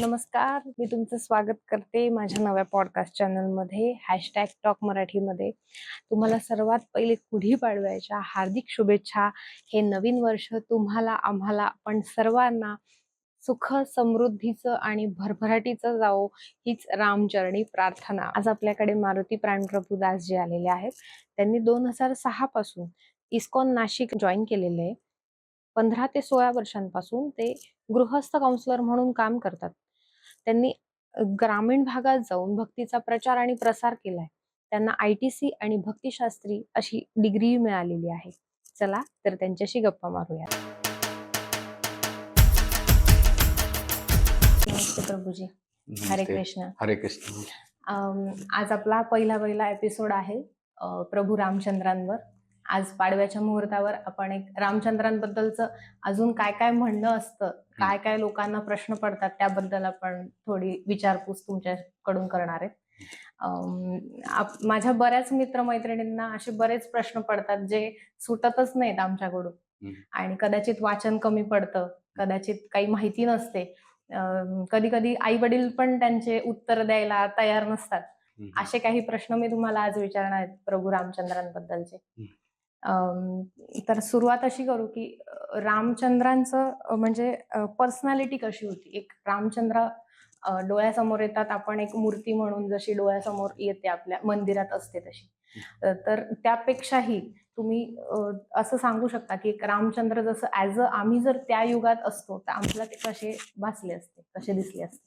नमस्कार. मी तुमचं स्वागत करते माझ्या नव्या पॉडकास्ट चॅनलमध्ये हॅशटॅग टॉक मराठीमध्ये. तुम्हाला सर्वात पहिले कुढी पाडव्याच्या हार्दिक शुभेच्छा. हे नवीन वर्ष तुम्हाला आम्हाला पण सर्वांना सुख समृद्धीचं आणि भरभराटीचं जावो हीच रामचरणी प्रार्थना. आज आपल्याकडे मारुती प्राणप्रभू दास जे आलेले आहेत त्यांनी दोन हजार सहा पासून इस्कॉन नाशिक जॉईन केलेले. आहे पंधरा ते सोळा वर्षांपासून ते गृहस्थ काउन्सिलर म्हणून काम करतात. त्यांनी ग्रामीण भागात जाऊन भक्तीचा प्रचार आणि प्रसार केलाय. त्यांना आय टी सी आणि भक्तिशास्त्री अशी डिग्री मिळालेली आहे. चला तर त्यांच्याशी गप्पा मारूया. नमस्ते प्रभूजी. हरे. कृष्ण. हरे कृष्ण. आज आपला पहिला पहिला एपिसोड आहे प्रभू रामचंद्रांवर. आज पाडव्याच्या मुहूर्तावर आपण एक रामचंद्रांबद्दलचं अजून काय काय म्हणणं असतं काय काय लोकांना प्रश्न पडतात त्याबद्दल आपण थोडी विचारपूस तुमच्याकडून करणार आहे. माझ्या बऱ्याच मित्रमैत्रिणींना असे बरेच प्रश्न पडतात जे सुटतच नाहीत आमच्याकडून. आणि कदाचित वाचन कमी पडतं कदाचित काही माहिती नसते. कधी कधी आई वडील पण त्यांचे उत्तर द्यायला तयार नसतात. असे काही प्रश्न मी तुम्हाला आज विचारणार आहेत प्रभू रामचंद्रांबद्दलचे. तर सुरुवात अशी करू की रामचंद्रांचं म्हणजे पर्सनॅलिटी कशी होती? एक रामचंद्र डोळ्यासमोर येतात आपण एक मूर्ती म्हणून जशी डोळ्यासमोर येते आपल्या मंदिरात असते तशी. तर त्यापेक्षाही तुम्ही असं सांगू शकता की एक रामचंद्र जसं ऍज अ आम्ही जर त्या युगात असतो तर आम्हाला ते कसे भासले असते कसे दिसले असते?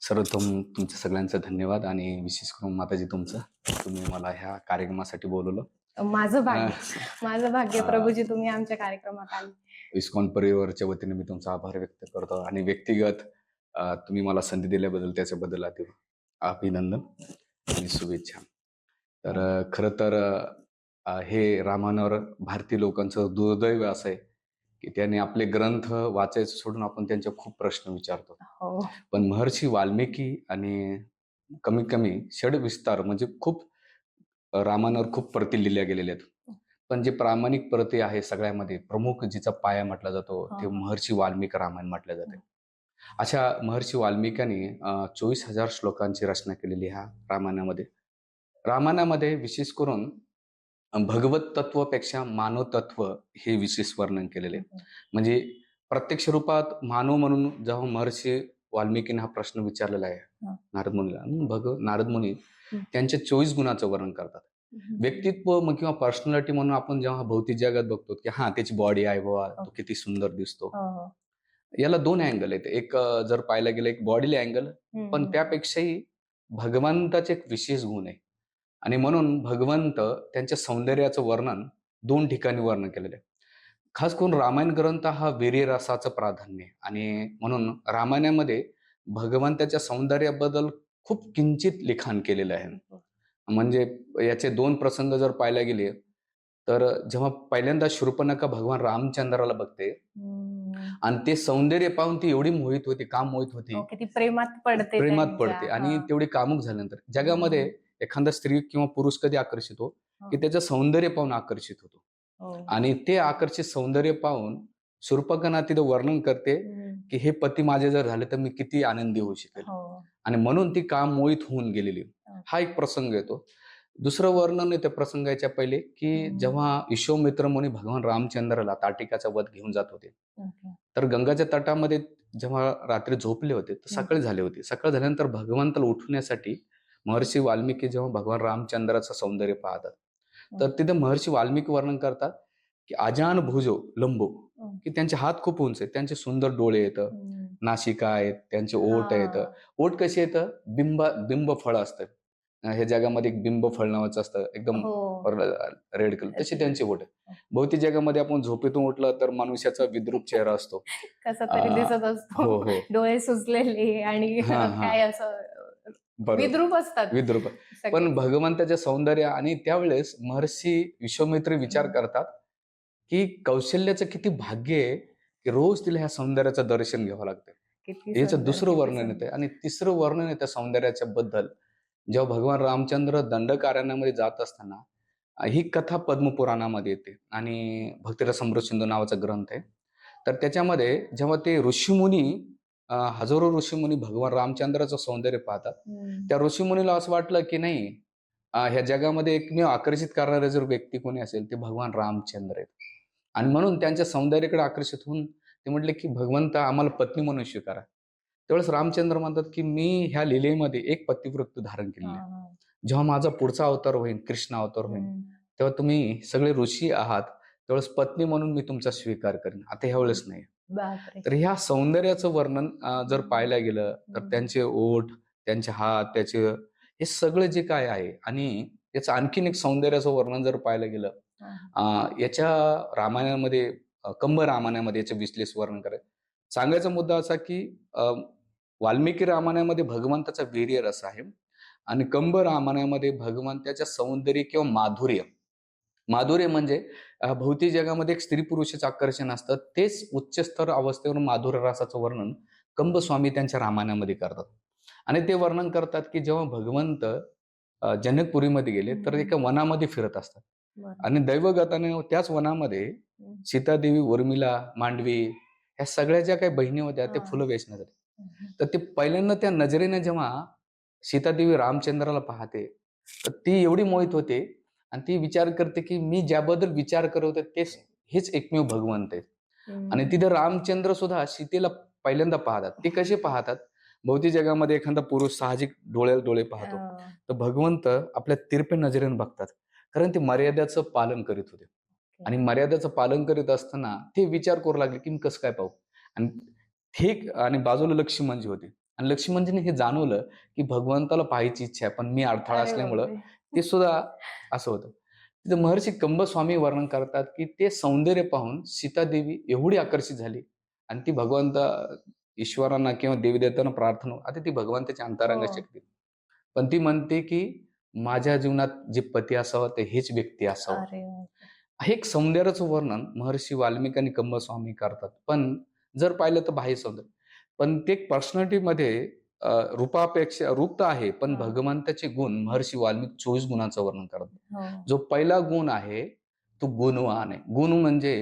सर्वप्रथम तुमचं सगळ्यांचं धन्यवाद आणि विशेष करून माताजी तुमचं. तुम्ही मला ह्या कार्यक्रमासाठी बोलवलं. माझं भाग्य. माझं भाग्य प्रभूजी तुम्ही आमच्या कार्यक्रमात आले. इस्कॉन परिवारच्या वतीने मी तुमचा आभार व्यक्त करतो आणि व्यक्तिगत तुम्ही मला संधी दिल्याबद्दल त्याच्याबद्दल अभिनंदन आणि शुभेच्छा. तर खरं तर हे रामायणावर भारतीय लोकांचं दुर्दैव असं आहे की त्यांनी आपले ग्रंथ वाचायचं सोडून आपण त्यांचे खूप प्रश्न विचारतो. हो. पण महर्षी वाल्मिकी आणि कमीत कमी षड विस्तार म्हणजे खूप रामायणावर खूप प्रती लिहिल्या गेलेल्या आहेत पण जे प्रामाणिक प्रती आहे सगळ्यामध्ये प्रमुख जिचा पाया म्हटला जातो ते हा. महर्षी वाल्मिक रामायण म्हटलं जाते अशा महर्षी वाल्मिकांनी चोवीस हजार श्लोकांची रचना केलेली ह्या रामायणामध्ये रामायणामध्ये विशेष करून भगवत तत्वापेक्षा मानव तत्व हे विशेष वर्णन केलेले. म्हणजे प्रत्यक्ष रूपात मानव म्हणून जेव्हा महर्षी वाल्मिकीने हा प्रश्न विचारलेला आहे हा. नारद मुनीला भग नारद मुनी. त्यांच्या चोवीस गुणाचं वर्णन करतात. व्यक्तित्व मग किंवा पर्सनॅलिटी म्हणून आपण जेव्हा भौतिक जगात बघतो की हा त्याची बॉडी आहे बाबा तो हो. किती सुंदर दिसतो. हो, हो. याला दोन अँगल आहेत. एक जर पाहायला गेलं एक बॉडीला अँगल पण. त्यापेक्षाही भगवंताचे एक विशेष गुण आहे. आणि म्हणून भगवंत त्यांच्या सौंदर्याचं वर्णन दोन ठिकाणी वर्णन केलेलं आहे. खास करून रामायण ग्रंथ हा वीर्य रसाचं प्राधान्य आहे. आणि म्हणून रामायणामध्ये भगवंताच्या सौंदर्याबद्दल खूप किंचित लिखाण केलेलं आहे म्हणजे याचे दोन प्रसंग जर पाहायला गेले तर जेव्हा पहिल्यांदा शूर्पणखा भगवान रामचंद्राला बघते. आणि ते सौंदर्य पाहून ती एवढी मोहित होती का मोहित होती प्रेमात पडते प्रेमात. पडते आणि. तेवढी कामुक झाल्यानंतर जगामध्ये एखादा स्त्री किंवा पुरुष कधी आकर्षित हो की त्याचं सौंदर्य पाहून आकर्षित होतो हो. आणि ते आकर्षित सौंदर्य पाहून शूर्पकना तिथं वर्णन करते. की हे पती माझे जर झाले तर मी किती आनंदी होऊ शकेल हो. आणि म्हणून ती काम मोहित होऊन गेलेली हो. हा एक प्रसंग येतो दुसरं वर्णन आहे त्या प्रसंगाच्या पहिले की. जेव्हा विश्वमित्र मुनी भगवान रामचंद्राला ताटिकाचा वध घेऊन जात होते. तर गंगाच्या तटामध्ये जेव्हा रात्री झोपले होते तर. सकाळी झाले होते सकाळ झाल्यानंतर भगवंताला उठवण्यासाठी महर्षी वाल्मिकी जेव्हा भगवान रामचंद्राचं सौंदर्य पाहतात तर. तिथे महर्षी वाल्मिकी वर्णन करतात की अजान भुजो लंबो हम्म. की त्यांचे हात खूप उंच आहेत त्यांचे सुंदर डोळे येतं. नाशिका आहेत त्यांचे ओठ आहेत हा. ओठ कशी येतं बिंब बिंब फळ असतं अं, हे जगामध्ये एक बिंब फळ नावाचं असतं एकदम हो. रेड कलर तशी त्यांची आहे हो. भौतिक जगामध्ये आपण झोपेतून उठलं तर मनुष्याचा विद्रूप चेहरा असतो कसा तरी दिसत हो असतो हो डोळे सुजलेले आणि हा, हा. काय असं विद्रूप असतात विद्रूप. पण भगवंताच्या सौंदर्य आणि त्यावेळेस महर्षी विश्वमित्र विचार. करतात की कौशल्याचं किती भाग्य आहे की रोज तिला ह्या सौंदर्याचं दर्शन घ्यावं लागतं. याचं दुसरं वर्णन. येतं. आणि तिसरं वर्णन येतं सौंदर्याच्या बद्दल. जेव्हा भगवान रामचंद्र दंडकारण्यामध्ये जात असताना ही कथा पद्मपुराणामध्ये येते. आणि भक्तिरस समृद्ध सिंधू नावाचा ग्रंथ आहे. तर त्याच्यामध्ये जेव्हा ते ऋषीमुनी हजारो ऋषीमुनी भगवान रामचंद्राचं सौंदर्य पाहतात. त्या ऋषीमुनीला असं वाटलं की नाही ह्या जगामध्ये एकमेव आकर्षित करणारे जर व्यक्ती कोणी असेल ते भगवान रामचंद्र आहेत. आणि म्हणून त्यांच्या सौंदर्याकडे आकर्षित होऊन ते म्हटले की भगवंत आम्हाला पत्नी म्हणून स्वीकारा त्यावेळेस रामचंद्र म्हणतात की मी ह्या लीलेमध्ये एक पतिव्रत धारण केलेली आहे. हा, जेव्हा माझा पुढचा अवतार होईल कृष्ण अवतार होईल. तेव्हा तुम्ही सगळे ऋषी आहात त्यावेळेस पत्नी म्हणून मी तुमचा स्वीकार करेन आता ह्या वेळेस नाही तर ह्या सौंदर्याचं वर्णन जर पाहायला गेलं तर. त्यांचे ओठ त्यांचे हात त्याचे हे सगळं जे काय आहे आणि याचं आणखीन एक सौंदर्याचं वर्णन जर पाहायला गेलं याच्या रामायणामध्ये कंब रामायणामध्ये याचं विश्लेष वर्णन करायचं सांगायचा मुद्दा असा की अं, वाल्मिकी रामायणामध्ये भगवंताचा वीर्य रस आहे आणि कंब रामायणामध्ये भगवंताच्या सौंदर्य किंवा माधुर्य. माधुर्य म्हणजे भौतिक जगामध्ये एक स्त्री पुरुषाचं आकर्षण असतं. तेच उच्चस्तर अवस्थेवर माधुर्य रसाचं वर्णन कंब स्वामी त्यांच्या रामायणामध्ये करतात. आणि ते वर्णन करतात की जेव्हा भगवंत जनकपुरीमध्ये गेले तर एका वनामध्ये फिरत असतात. आणि दैवगताने त्याच वनामध्ये. सीतादेवी उर्मिला मांडवी ह्या सगळ्या ज्या काही बहिणी होत्या त्या हा. फुलं हम्म. तर ते पहिल्यांदा त्या नजरेने जेव्हा सीतादेवी रामचंद्राला पाहते तर ती एवढी मोहित होते आणि ती विचार करते की मी ज्याबद्दल विचार करत होते तेच हेच एकमेव भगवंत आहेत आणि. तिथे रामचंद्र सुद्धा सीतेला पहिल्यांदा पाहतात ते कसे पाहतात भौतिक जगामध्ये एखादा पुरुष साहजिक डोळ्याला डोळे पाहतो. तर भगवंत आपल्या तिरपे नजरेने बघतात कारण ते मर्यादेचं पालन करीत होते. आणि मर्यादेचं पालन करीत असताना ते विचार करू लागले की मी कसं काय पाहू? आणि ठीक आणि बाजूला लक्ष्मणजी होते. आणि लक्ष्मणजीने हे जाणवलं की भगवंताला पाहायची इच्छा आहे पण मी अडथळा असल्यामुळं. ते सुद्धा असं होतं. तिथे महर्षी कंब स्वामी वर्णन करतात की ते सौंदर्य पाहून सीतादेवी एवढी आकर्षित झाली. आणि ती भगवंत ईश्वरांना किंवा देवीदेवतांना प्रार्थना आता ती भगवंताची अंतरांग हो. शक्ती. पण ती म्हणते की माझ्या जीवनात जे पती असावं ते हेच व्यक्ती असावं. हे एक सौंदर्याचं वर्णन महर्षी वाल्मिक आणि कंब स्वामी करतात पण जर पाहिलं तर बाह्य सौंदर्य पण ते पर्सनॅलिटीमध्ये रूपापेक्षा रूप तर आहे पण. भगवंताचे गुण महर्षी वाल्मिक चोवीस गुणांचं वर्णन करतात हो. जो पहिला गुण आहे तो गुणवान आहे गुण म्हणजे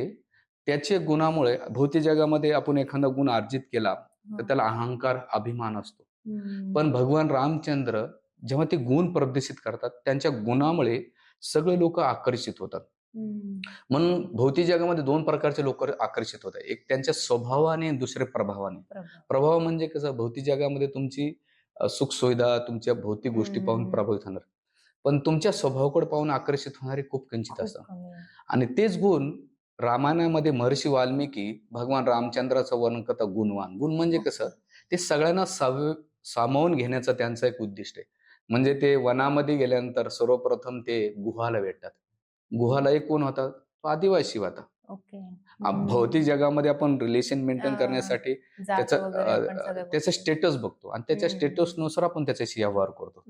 त्याचे गुणामुळे भौतिक जगामध्ये आपण एखादा गुण अर्जित केला तर त्याला अहंकार अभिमान असतो. पण भगवान रामचंद्र जेव्हा ते गुण प्रदर्शित करतात त्यांच्या गुणामुळे सगळे लोक आकर्षित होतात. म्हणून भौतिक जगामध्ये दोन प्रकारचे लोक आकर्षित होतात. एक त्यांच्या स्वभावाने दुसरे प्रभावाने. प्रभाव. म्हणजे कसं? भौतिक जगामध्ये तुमची अ, सुखसुविधा तुमच्या भौतिक गोष्टी पाहून. प्रभावित होणार. पण तुमच्या स्वभावाकडे पाहून आकर्षित होणारे खूप किंचित असतात. आणि तेच गुण रामायणामध्ये महर्षी वाल्मिकी भगवान रामचंद्राचं वर्णन करतात गुणवान. गुण म्हणजे कसं? ते सगळ्यांना सामावून घेण्याचं त्यांचं एक उद्दिष्ट आहे. म्हणजे ते वनामध्ये गेल्यानंतर सर्वप्रथम ते गुहाला भेटतात गुहाला एक कोण होता तो आदिवासी होता. भौतिक जगामध्ये आपण रिलेशन मेंटेन. करण्यासाठी त्याचं त्याचं स्टेटस बघतो आणि त्याच्या हम्म. स्टेटसनुसार आपण त्याच्याशी व्यवहार करतो.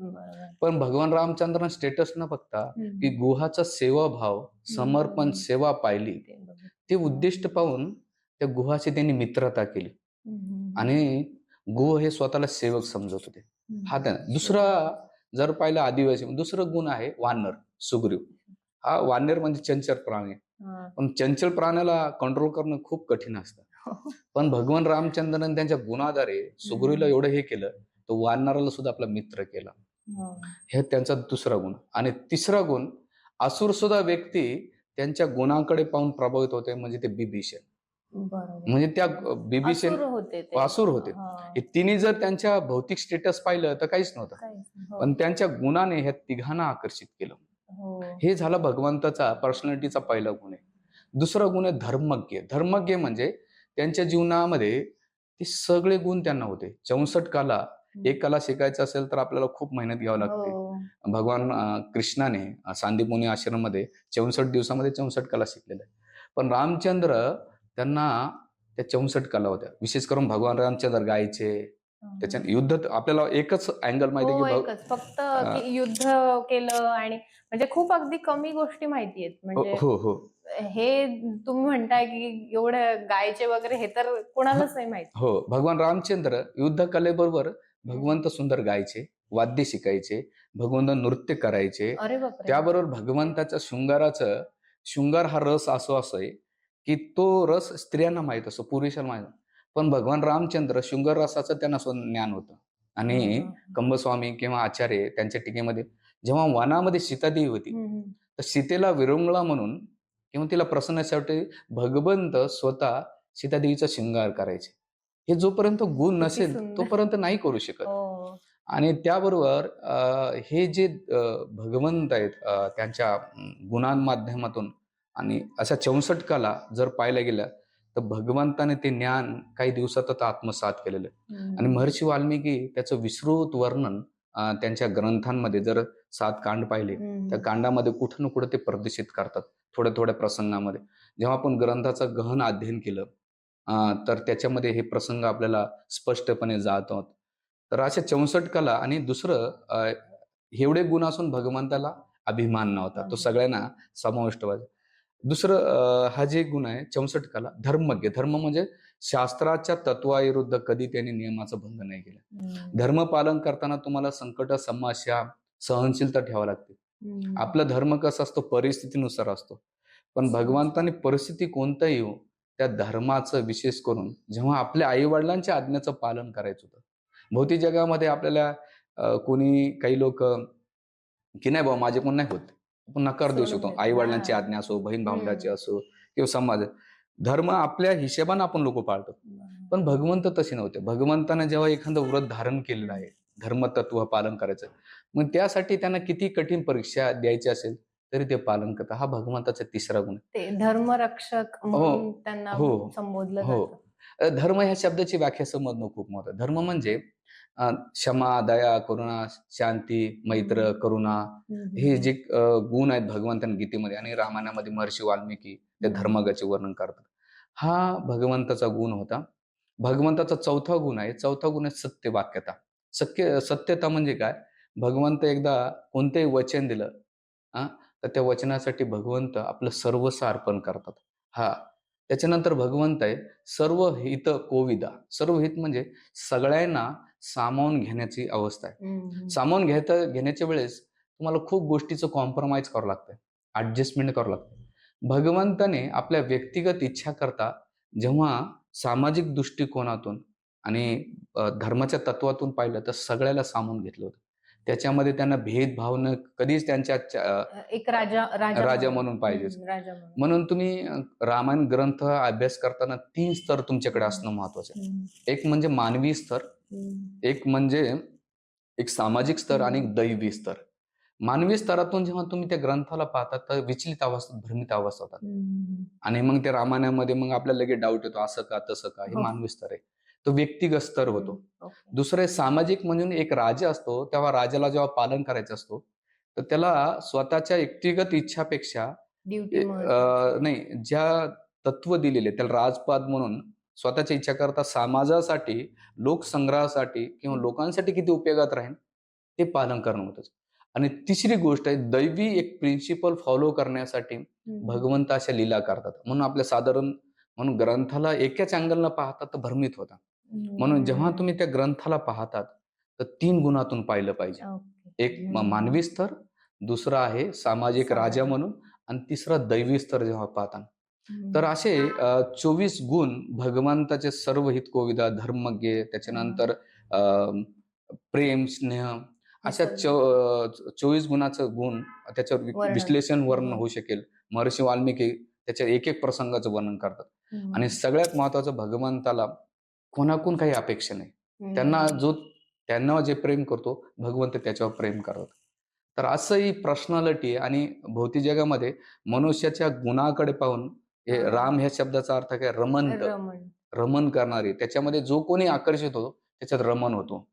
पण भगवान रामचंद्रांना स्टेटस न बघता. की गुहाचा सेवाभाव समर्पण हम्म. सेवा पाहिली ते उद्दिष्ट पाहून त्या गुहाची त्यांनी मित्रता केली. आणि गुह हे स्वतःला सेवक समजत होते. हा त्या दुसरा जर पाहिलं आदिवासी दुसरं गुण आहे वानर सुग्रीव. हा वानर म्हणजे चंचल प्राणी. हा. पण चंचल प्राण्याला कंट्रोल करणं खूप कठीण असतं. पण भगवान रामचंद्रन त्यांच्या गुणाद्वारे सुग्रीवला. एवढं हे केलं तो वानराला सुद्धा आपला मित्र केला. हो. हे त्यांचा दुसरा गुण. आणि तिसरा गुण असुर सुद्धा व्यक्ती त्यांच्या गुणाकडे पाहून प्रभावित होते म्हणजे ते बिभीषण. म्हणजे त्या होते ते. असुर होते. हा. तिन्ही जर त्यांच्या भौतिक स्टेटस पाहिलं तर काहीच नव्हतं. हो. पण त्यांच्या गुणाने ह्या तिघांना आकर्षित केलं हो. हे झालं भगवंताचा पर्सनॅलिटीचा पहिला गुण आहे दुसरा गुण आहे धर्मज्ञ धर्मज्ञ म्हणजे त्यांच्या जीवनामध्ये ते सगळे गुण त्यांना होते चौसष्ट कला एक कला शिकायचं असेल तर आपल्याला खूप मेहनत घ्यावी लागते हो. भगवान कृष्णाने अं, सांदीपमुनी आश्रममध्ये चौसष्ट दिवसामध्ये चौसष्ट कला शिकलेल्या आहे पण रामचंद्र त्यांना त्या चौसष्ट कला होत्या. विशेष करून भगवान रामचंद्र गायचे त्याच्या युद्ध आपल्याला एकच अँगल माहिती हो फक्त हा. की युद्ध केलं आणि म्हणजे खूप अगदी कमी गोष्टी माहिती आहेत. म्हणजे हो हो. हे तुम्ही म्हणताय की एवढं गायचे वगैरे हे तर कोणालाच नाही माहिती. हो भगवान रामचंद्र युद्ध कलेबरोबर भगवंत सुंदर गायचे वाद्य शिकायचे भगवंत नृत्य करायचे. त्याबरोबर भगवंताच्या शृंगाराचं शृंगार हा रस असो असं की तो रस स्त्रियांना माहीत असतो पुरुषांना माहीत पण भगवान रामचंद्र शृंगार रसाचं त्यांना ज्ञान होतं आणि कंबस्वामी किंवा आचार्य त्यांच्या टीकेमध्ये जेव्हा वनामध्ये सीतादेवी होती. तर सीतेला विरंगुळा म्हणून किंवा तिला प्रसन्नासाठी भगवंत स्वतः सीतादेवीचा शृंगार करायचे हे जोपर्यंत गुण नसेल. तोपर्यंत नाही करू शकत हो. आणि त्याबरोबर हे जे भगवंत आहेत त्यांच्या गुणांमाध्यमातून आणि अशा चौसष्ट कला जर पाहायला गेल्या तर भगवंताने ते ज्ञान काही दिवसातच आत्मसात केलेलं आहे. आणि महर्षी वाल्मिकी त्याचं विस्तृत वर्णन त्यांच्या ग्रंथांमध्ये जर सात कांड पाहिले. त्या कांडामध्ये कुठं ना कुठं ते प्रदर्शित करतात थोड्या थोड्या प्रसंगामध्ये जेव्हा आपण ग्रंथाचं गहन अध्ययन केलं तर त्याच्यामध्ये हे प्रसंग आपल्याला स्पष्टपणे जात आहोत तर अशा चौसष्ट कला आणि दुसरं एवढे गुण असून भगवंताला अभिमान नव्हता तो. सगळ्यांना समाविष्ट व्हायचा दुसरं हा जे गुण आहे चौसष्ट कला धर्मज्ञ. धर्म म्हणजे शास्त्राच्या तत्वाविरुद्ध कधी त्यांनी नियमाचं भंग नाही केलं. धर्म पालन करताना तुम्हाला संकट समस्या सहनशीलता ठेवावी लागते. आपला धर्म कसा असतो? परिस्थितीनुसार असतो. पण भगवंताने परिस्थिती कोणताही येऊ त्या धर्माचं विशेष करून जेव्हा आपल्या आई वडिलांच्या आज्ञेचं पालन करायचं होतं. भौतिक जगामध्ये आपल्याला कोणी काही लोक की नाही बाबा माझे कोण नाही होत. नकार देऊ शकतो. आई वडिलांची हा. आज्ञा असो बहीण भावंडाची. असो किंवा समाज धर्म आपल्या हिशेबाने आपण लोक पाळतो पण भगवंत तसे नव्हते भगवंताने जेव्हा एखादं व्रत धारण केलेलं आहे धर्मतत्व पालन करायचं मग त्यासाठी त्यांना किती कठीण परीक्षा द्यायची असेल तरी ते पालन करतात हा भगवंताचा तिसरा गुण आहे. ते धर्मरक्षक म्हणून त्यांना हो. संबोधलं हो. धर्म ह्या शब्दाची व्याख्या समजणं खूप महत्त्व धर्म म्हणजे क्षमा दया करुणा शांती मैत्र करुणा. हे जे गुण आहेत भगवंतांनी गीतेमध्ये आणि रामायणामध्ये महर्षी वाल्मिकी त्या. धर्मागाचे वर्णन करतात. हा भगवंताचा गुण होता. भगवंताचा चौथा गुण आहे. चौथा गुण आहे सत्य वाक्यता सत्य सत्यता म्हणजे काय? भगवंत एकदा कोणतेही वचन दिलं हा तर त्या वचनासाठी भगवंत आपलं सर्वस्व अर्पण करतात. हा. त्याच्यानंतर भगवंत आहे सर्व हित कोविदा. सर्व हित म्हणजे सगळ्यांना सामावून घेण्याची अवस्था आहे. सामावून घेता घेण्याच्या वेळेस तुम्हाला खूप गोष्टीचं कॉम्प्रोमाइज करावं लागतं ऍडजस्टमेंट करावं लागतं भगवंताने आपल्या व्यक्तिगत इच्छा करता जेव्हा सामाजिक दृष्टिकोनातून आणि धर्माच्या तत्वातून पाहिलं तर सगळ्याला सामावून घेतलं होतं. त्याच्यामध्ये त्यांना भेदभाव न कधीच त्यांच्या एक राजा राजा राजा म्हणून. राजा म्हणून. तुम्ही रामायण ग्रंथ अभ्यास करताना तीन स्तर तुमच्याकडे असणं महत्वाचं आहे. एक म्हणजे मानवी स्तर. एक म्हणजे एक सामाजिक स्तर आणि. दैवी स्तर मानवी स्तरातून जेव्हा तुम्ही त्या ग्रंथाला पाहता तर विचलित अवस्थेत भ्रमित अवस्था होतात. आणि मग त्या रामायणामध्ये मग आपल्याला लगेच डाऊट येतो असं का तसं का हे हो. मानवी स्तर आहे तो व्यक्तिगत स्तर होतो. दुसरं सामाजिक म्हणून एक राजा असतो तेव्हा राजाला जेव्हा पालन करायचं असतो तर त्याला स्वतःच्या व्यक्तिगत इच्छापेक्षा नाही ज्या तत्व दिलेले त्याला राजपाद म्हणून स्वतःच्या इच्छा करता समाजासाठी लोकसंग्रहासाठी किंवा लोकांसाठी किती उपयोगात राहील ते पालन करणं होतं आणि तिसरी गोष्ट आहे दैवी एक प्रिन्सिपल फॉलो करण्यासाठी. भगवंत अशा लीला करतात म्हणून आपल्या साधारण म्हणून ग्रंथाला एकाच अँगलनं पाहतात तर भ्रमित होता म्हणून जेव्हा तुम्ही त्या ग्रंथाला पाहतात तर तीन गुणातून पाहिलं पाहिजे. एक मानवी स्तर दुसरा आहे सामाजिक राजा. म्हणून आणि तिसरा दैवी स्तर जेव्हा पाहता. तर असे चोवीस गुण भगवंताचे सर्व हित कोविदा धर्मज्ञ त्याच्यानंतर अं, प्रेम स्नेह अशा चोवीस गुणाचं गुण त्याच्यावर. विश्लेषण वर्णन. होऊ शकेल महर्षी वाल्मिकी त्याच्या एक एक प्रसंगाचं वर्णन करतात. आणि सगळ्यात महत्वाचं भगवंताला कोणाकून काही अपेक्षा नाही. त्यांना जो त्यांना जे प्रेम करतो भगवंत त्याच्यावर प्रेम करतात तर असं ही पर्सनॅलिटी आणि भौतिक जगामध्ये मनुष्याच्या गुणाकडे पाहून हे हा. राम ह्या शब्दाचा अर्थ काय रमंत रमण रमन करणारी त्याच्यामध्ये जो कोणी आकर्षित होतो त्याच्यात रमन होतो.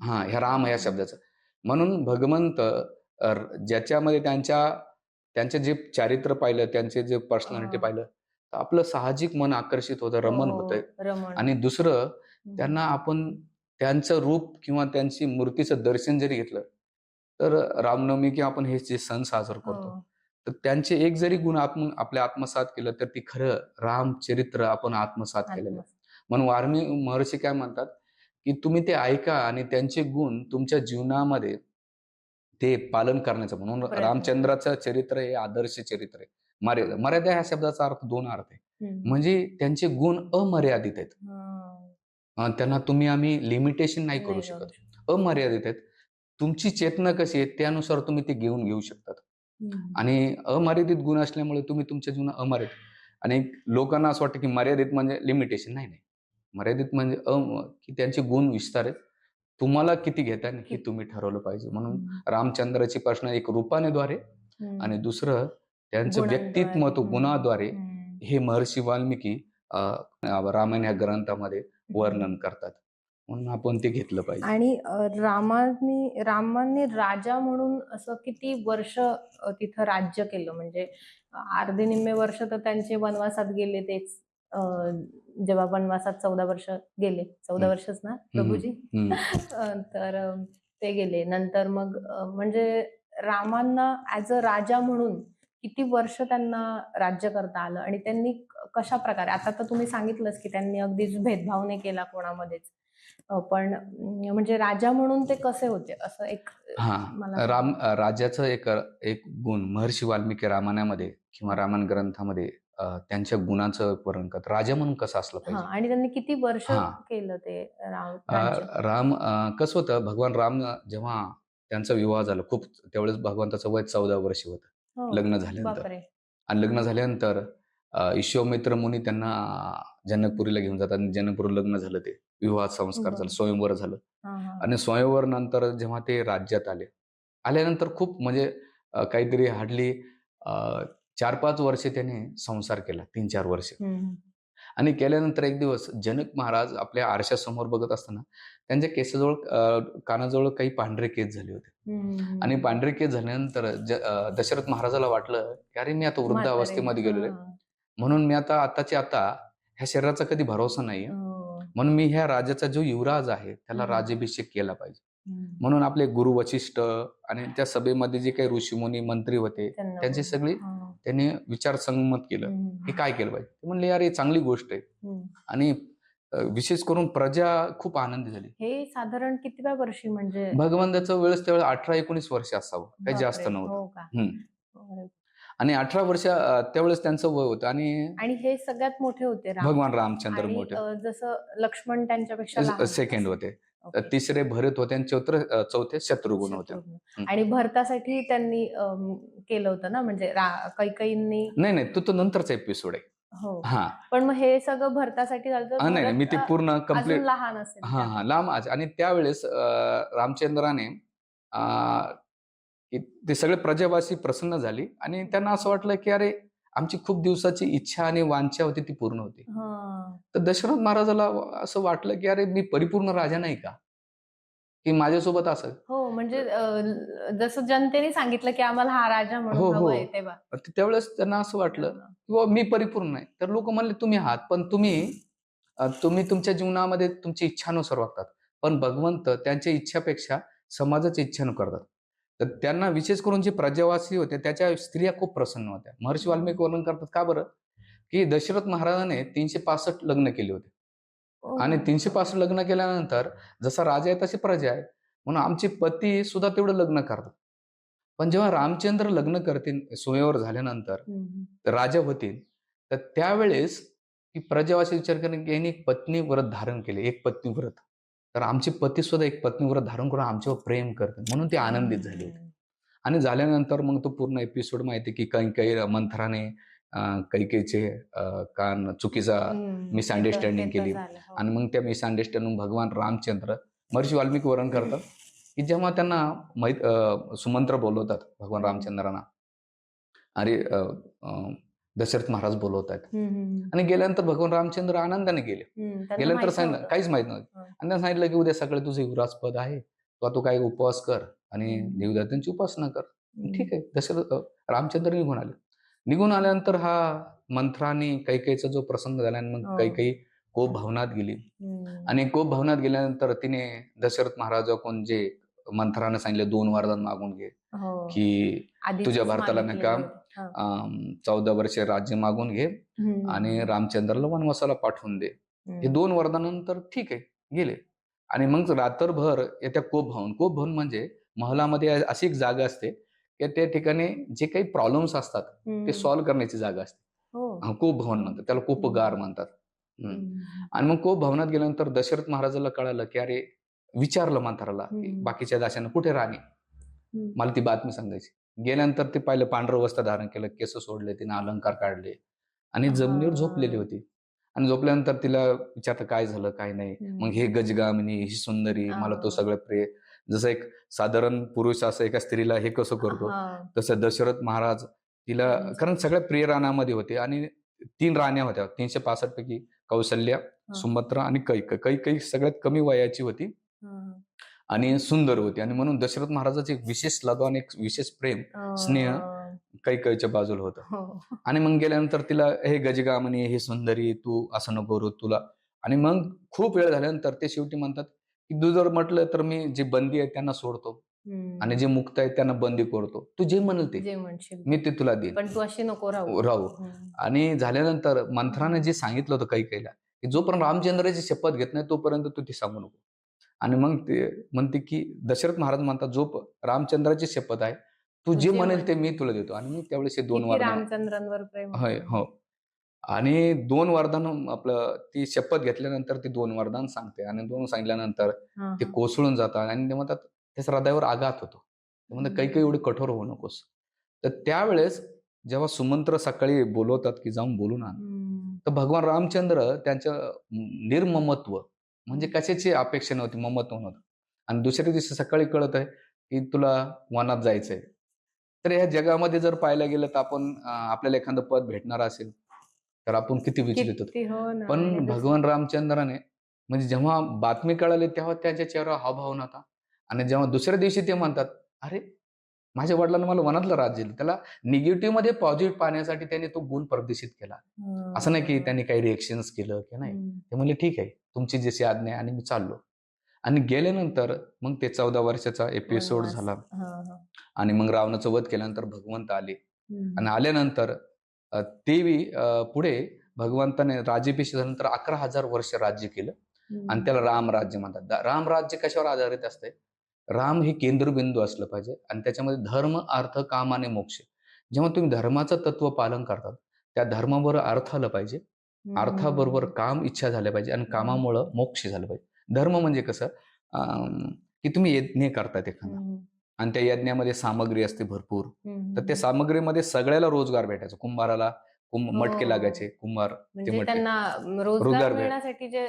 हा ह्या राम या शब्दाचं म्हणून भगवंत ज्याच्यामध्ये त्यांच्या त्यांचे जे चारित्र्य पाहिलं त्यांचे जे पर्सनॅलिटी हा. पाहिलं तर आपलं साहजिक मन आकर्षित होतं रमन हो, होतंय रमण आणि दुसरं. त्यांना आपण त्यांचं रूप किंवा त्यांची मूर्तीचं दर्शन जरी घेतलं तर रामनवमी किंवा आपण हे जे सण साजरा करतो हो. तर त्यांचे एक जरी गुण आपण आपल्या आत्मसात केलं तर ती खरं रामचरित्र आपण आत्मसात केलेलं. म्हणून वारणी महर्षी काय म्हणतात की तुम्ही ते ऐका आणि त्यांचे गुण तुमच्या जीवनामध्ये ते पालन करण्याचं. म्हणून. रामचंद्राचं चरित्र हे आदर्श चरित्र आहे. मर्यादा मर्यादा ह्या शब्दाचा अर्थ दोन अर्थ आहे. म्हणजे त्यांचे गुण अमर्यादित आहेत. त्यांना तुम्ही आम्ही लिमिटेशन नाही करू शकत. अमर्यादित आहेत. तुमची चेतना कशी आहे त्यानुसार तुम्ही ते घेऊन घेऊ शकतात. आणि अमर्यादित गुण असल्यामुळे तुम्ही तुमच्या जीवनात अमर्यादित आणि लोकांना असं वाटतं की मर्यादित म्हणजे लिमिटेशन नाही नाही मर्यादित म्हणजे अम की त्यांचे गुण विस्तार आहेत तुम्हाला किती घेता हे? तुम्ही ठरवलं पाहिजे म्हणून. रामचंद्राची प्रश्न एक रूपानेद्वारे. आणि दुसरं त्यांचं. व्यक्तित्व. गुणाद्वारे. हे महर्षी वाल्मिकी अं, रामायण या ग्रंथामध्ये वर्णन करतात म्हणून आपण ते घेतलं पाहिजे. आणि रामाने रामाने राजा म्हणून असं किती वर्ष तिथं राज्य केलं? म्हणजे अर्धे निम्मे वर्ष तर त्यांचे वनवासात गेले तेच जेव्हा वनवासात चौदा वर्ष गेले. चौदा. वर्षच ना प्रभूजी? तर ते गेले. नंतर मग म्हणजे रामांना ऍज अ राजा म्हणून किती वर्ष त्यांना राज्य करता आलं? आणि त्यांनी कशा प्रकारे आता तर तुम्ही सांगितलंच की त्यांनी अगदीच भेदभाव नाही केला कोणामध्येच. पण म्हणजे राजा म्हणून ते कसे होते? असं एक हा. राम राजाचं एक एक गुण महर्षी वाल्मिकी रामायणामध्ये किंवा रामायण ग्रंथामध्ये त्यांच्या गुणाचं वर्णन करतात. राजा म्हणून कसं असलं पाहिजे? आणि त्यांनी किती वर्ष हा. केलं ते राम अं, कसं होतं? भगवान राम जेव्हा त्यांचा विवाह झाला खूप त्यावेळेस भगवंताचं वय चौदा वर्ष होतं. हो. लग्न झाल्यानंतर. आणि लग्न झाल्यानंतर अं, विश्वामित्र मुनी त्यांना जनकपुरीला घेऊन जातात आणि जनकपूर लग्न झालं ते विवाह संस्कार झाला. स्वयंवर झालं आणि स्वयंवर नंतर जेव्हा ते राज्यात आले आल्यानंतर खूप म्हणजे काहीतरी हार्डली चार पाच वर्षे त्याने संसार केला तीन चार वर्ष. आणि केल्यानंतर एक दिवस जनक महाराज आपल्या आरशासमोर बघत असताना त्यांच्या केसाजवळ कानाजवळ काही पांढरे केस झाले होते. आणि पांढरे केस झाल्यानंतर दशरथ महाराजाला वाटलं की अरे मी आता वृद्ध. अवस्थेमध्ये गेलेलो आहे. म्हणून मी आता आताची आता ह्या शरीराचा कधी भरोसा नाहीये हो. म्हणून मी ह्या राजाचा जो युवराज आहे त्याला हम्म. राज्याभिषेक केला पाहिजे. म्हणून आपले गुरु वशिष्ठ आणि त्या सभेमध्ये जे काही ऋषीमुनी मंत्री होते त्यांची. सगळी हा. त्यांनी विचार संगमत केलं. की काय केलं पाहिजे ते म्हणले यार हे चांगली गोष्ट आहे. आणि विशेष करून प्रजा खूप आनंदी झाली हे साधारण कितव्या वर्षी म्हणजे भगवंताचं वेळेस त्यावेळेस अठरा एकोणीस वर्ष असावं काही जास्त नव्हतं हो. अरे. आणि अठरा वर्ष त्यावेळेस त्यांचं वय होतं आणि आणि हे सगळ्यात मोठे होते राम. भगवान रामचंद्र आणि मोठे. अ, जसं लक्ष्मण त्यांच्यापेक्षा लहान सेकंड. होते. तिसरे भरत होते आणि चौथे चौथे शत्रुघ्न होते. शत्रुघ्न. आणि भरतासाठी त्यांनी अम, केलं होतं ना म्हणजे रा- कैकईंनी? नाही नाही तो तो नंतरचा एपिसोड आहे. हो. हा. पण मग हे सगळं भरतासाठी झालं तर हा, नाही नाही मी ते भरत, अ, पूर्ण अजून कंप्लीट लहान असेल. हा हा लांब आज. आणि त्यावेळेस अं, रामचंद्राने अं, की ते सगळे प्रजावासी प्रसन्न झाली आणि त्यांना असं वाटलं की अरे आमची खूप दिवसाची इच्छा आणि वांछा होती ती पूर्ण होती. हा. तर दशरथ महाराजाला असं वाटलं की अरे मी परिपूर्ण राजा नाही का? की माझ्यासोबत असं. हो म्हणजे जसं जनतेने सांगितलं की आम्हाला हा राजा हो, म्हणून हो. तर त्यावेळेस त्यांना असं वाटलं की मी परिपूर्ण नाही. तर लोक म्हणले तुम्ही आहात पण तुम्ही तुम्ही तुमच्या जीवनामध्ये तुमची इच्छानुसार वागतात. पण भगवंत त्यांच्या इच्छापेक्षा समाजाची इच्छा करतात. तर त्यांना विशेष करून जे प्रजावासी होते त्याच्या स्त्रिया खूप प्रसन्न होत्या. महर्षी वाल्मिकी वर्णन करतात का बरं? की दशरथ महाराजाने तीनशे पासष्ट लग्न केले होते. आणि तीनशे पासष्ट लग्न केल्यानंतर जसा राजा आहे तशी प्रजा आहे. म्हणून आमचे पती सुद्धा तेवढं लग्न करतात. पण जेव्हा रामचंद्र लग्न करतील स्वयंवर झाल्यानंतर राजा होतील. तर त्यावेळेस की प्रजावासी विचार करेन की यांनी पत्नी व्रत धारण केले एक पत्नी व्रत. तर आमचे पती सुद्धा एक पत्नी व्रत धारण करून आमच्यावर प्रेम करतात. म्हणून ते आनंदित झाले होते. आणि झाल्यानंतर मग तो पूर्ण एपिसोड माहिती की काही काही मंथराने कैकेचे कान चुकीचा तर केली. हो. आणि मग त्या मिसअंडरस्टँडिंग भगवान रामचंद्र महर्षी वाल्मिकी वर्णन करतात. की जेव्हा त्यांना माहीत सुमंत्र बोलवतात भगवान रामचंद्रांना. अरे दशरथ महाराज बोलवत आहेत आणि गेल्यानंतर भगवान रामचंद्र आनंदाने गेले गेल्यानंतर सांगितलं. काहीच माहीत नव्हतं. आणि त्यांना सांगितलं की उद्या सकाळी तुझं युवराज पद आहे किंवा तू काही उपवास कर आणि. देवदात्यांची उपासना कर. ठीक आहे दशरथ रामचंद्र निघून आले निघून आल्यानंतर हा मंथराने कैकेचा जो प्रसंग झाला आणि मग हो. कैकेयी कोप भावनात गेली. आणि कोप भावनात गेल्यानंतर तिने दशरथ महाराज कोण जे मंथरानं सांगितलं दोन वरदान मागून घे हो. की तुझ्या भरताला मागितलेले नका, होते. हा. अं, चौदा वर्षे राज्य मागून घे. आणि रामचंद्राला वनवासाला पाठवून दे हे. दोन वरदानानंतर ठीक आहे गेले आणि मग रात्रभर येत्या कोप भवन कोप भवन म्हणजे महलामध्ये अशी एक जागा असते की त्या ठिकाणी जे काही प्रॉब्लेम्स असतात. ते सॉल्व्ह करण्याची जागा असते हो. कोप भवन म्हणतात त्याला कोपगार म्हणतात. आणि मग कोप भवनात गेल्यानंतर दशरथ महाराजाला कळालं की अरे विचारलं हम्म. बाकीच्या दाशांना कुठे राणी. मला ती बातमी सांगायची गेल्यानंतर ते पाहिलं पांढरं वस्त्र धारण केलं केस सोडले तिने अलंकार काढले आणि जमिनीवर. झोपलेली होती आणि झोपल्यानंतर तिला विचारलं काय झालं काय नाही. मग हे गजगामिनी ही सुंदरी मला तो. सगळं प्रिय जसं एक साधारण पुरुष असं एका स्त्रीला हे कसं करतो. तसं दशरथ महाराज तिला. कारण सगळ्या प्रिय राणामध्ये होते आणि तीन राण्या होत्या तीनशे पासष्ट पैकी कौशल्या सुमत्रा आणि कैक कैकई सगळ्यात कमी वयाची होती. आणि सुंदर होती. आणि म्हणून दशरथ महाराजाचे एक विशेष लगाव आणि एक विशेष प्रेम स्नेह. अं, कैकईच्या बाजूला होतं. हो. आणि मग गेल्यानंतर तिला हे गजगामनी हे सुंदरी तू असं नको करू तुला. आणि मग खूप वेळ झाल्यानंतर ते शेवटी म्हणतात की तू जर म्हटलं तर मी जे बंदी आहेत त्यांना सोडतो. आणि जे मुक्त आहेत त्यांना बंदी करतो. तू जे म्हणेल ते. मी ते तुला देईन. पण तू अशी नको राहू. राहू. हम्म. आणि झाल्यानंतर मंथराने जे सांगितलं होतं कैकेला की जोपर्यंत रामचंद्राची शपथ घेत नाही तोपर्यंत तू ती सांगू नको. आणि मग ते म्हणते की दशरथ महाराज म्हणतात जो प- रामचंद्राची शपथ आहे तू जे जे म्हणेल ते. मी तुला देतो आणि मग त्यावेळेस हे दोन वरदान रामचंद्रांवर प्रेम होय. हो आणि दोन वरदान आपलं ती शपथ घेतल्यानंतर ती दोन वरदान सांगते आणि दोन सांगितल्यानंतर ते. कोसळून जातात आणि ते म्हणतात त्याच हृदयावर आघात होतो ते म्हणतात काही काही एवढे कठोर होऊ नकोस तर त्यावेळेस जेव्हा सुमंत्र सकाळी बोलवतात की जाऊन बोलून आण. तर भगवान रामचंद्र त्यांचं निर्ममत्व म्हणजे कशाची अपेक्षा नव्हती? ममत्व नव्हतं. आणि दुसऱ्या दिवशी सकाळी कळत आहे की तुला वनात जायचंय. तर या जगामध्ये जर पाहायला गेलं तर आपण आपल्याला एखादं पद भेटणार असेल तर आपण किती विचलित होतो? हो पण भगवान रामचंद्राने म्हणजे जेव्हा बातमी कळाली तेव्हा त्यांच्या चेहऱ्यावर हा भाव नव्हता. आणि जेव्हा दुसऱ्या दिवशी ते म्हणतात अरे माझ्या वडिलांना मला वनातलं राज्य दिलं त्याला निगेटिव्हमध्ये पॉझिटिव्ह पाहण्यासाठी त्यांनी तो गुण प्रदर्शित केला. असं नाही की त्यांनी काही रिएक्शन्स केलं की नाही. ते म्हणले ठीक आहे तुमची जशी आज्ञा आणि मी चाललो आणि गेल्यानंतर मग ते चौदा वर्षाचा एपिसोड. झाला. आणि मग रावणाचं वध केल्यानंतर भगवंत आले. आणि आल्यानंतर तेवी पुढे भगवंताने राज्याभिषेक झाल्यानंतर अकरा हजार वर्ष राज्य केलं. आणि त्याला राम राज्य म्हणतात दा- राम राज्य कशावर आधारित असते राम हे केंद्रबिंदू असलं पाहिजे आणि त्याच्यामध्ये धर्म अर्थ काम आणि मोक्ष. जेव्हा तुम्ही धर्माचं तत्व पालन करतात त्या धर्माबरोबर अर्थ आलं पाहिजे. अर्थाबरोबर काम इच्छा झाल्या पाहिजे आणि कामामुळं मोक्ष झालं पाहिजे. धर्म म्हणजे कसं? की तुम्ही यज्ञ करतायत एखादा. आणि त्या यज्ञामध्ये सामग्री असते भरपूर. तर त्या सामग्रीमध्ये सगळ्याला रोजगार भेटायचा. कुंभाराला कुंभ मटके हो. लागायचे कुंभार म्हणजे मटके. त्यांना रोजगार रोजगार भेट- मिळण्यासाठी जे.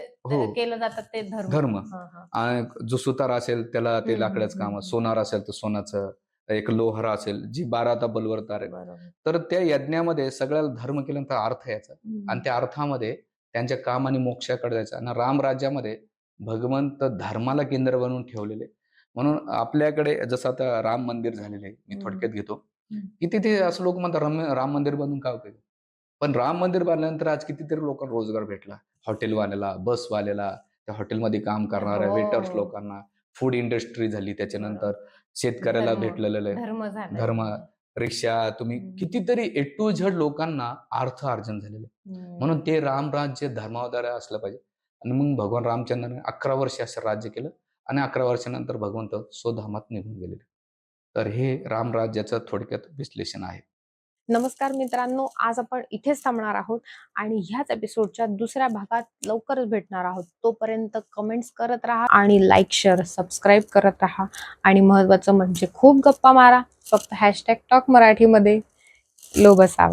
केलं जातात ते धर्म धर्म. हा. आणि जो सुतार असेल त्याला ते लाकडाचं हम्म, काम. सोनार असेल तर सोनाचं एक लोहार असेल जी बारा बलवर तार तर त्या यज्ञामध्ये सगळ्याला धर्म केल्यानंतर अर्थ यायचा. आणि त्या अर्थामध्ये त्यांच्या काम आणि मोक्षाकडे जायचं आणि राम राज्यामध्ये भगवंत धर्माला केंद्र बनवून ठेवलेले म्हणून आपल्याकडे जसं आता राम मंदिर झालेले आहे मी. थोडक्यात घेतो. की तिथे असं लोक म्हणतात राम मंदिर बांधून काय उपयोग पण राम मंदिर बांधल्यानंतर आज कितीतरी लोकांना रोजगार भेटला हॉटेलवाल्याला बसवाल्याला त्या हॉटेलमध्ये काम करणाऱ्या हो. वेटर्स लोकांना फूड इंडस्ट्री झाली त्याच्यानंतर शेतकऱ्याला. भेटलेलं आहे धर्म रिक्षा तुम्ही. कितीतरी ए टू झड लोकांना अर्थ अर्जन झालेले. म्हणून ते रामराज्य धर्मावधार असलं पाहिजे आणि मग भगवान रामचंद्राने अकरा वर्ष असं राज्य केलं आणि अकरा वर्षानंतर भगवंत स्वधामात निघून गेलेले तर हे रामराज्याचं थोडक्यात विश्लेषण आहे नमस्कार मित्रांनो आज आपण इथेच थांबणार आहोत आणि ह्याच एपिसोडच्या दुसऱ्या भागात लवकरच भेटणार आहोत. तोपर्यंत कमेंट्स करत राहा आणि लाईक शेअर सबस्क्राईब करत राहा. आणि महत्वाचं म्हणजे खूप गप्पा मारा. फक्त हॅशटॅग टॉक मराठीमध्ये लो बसावा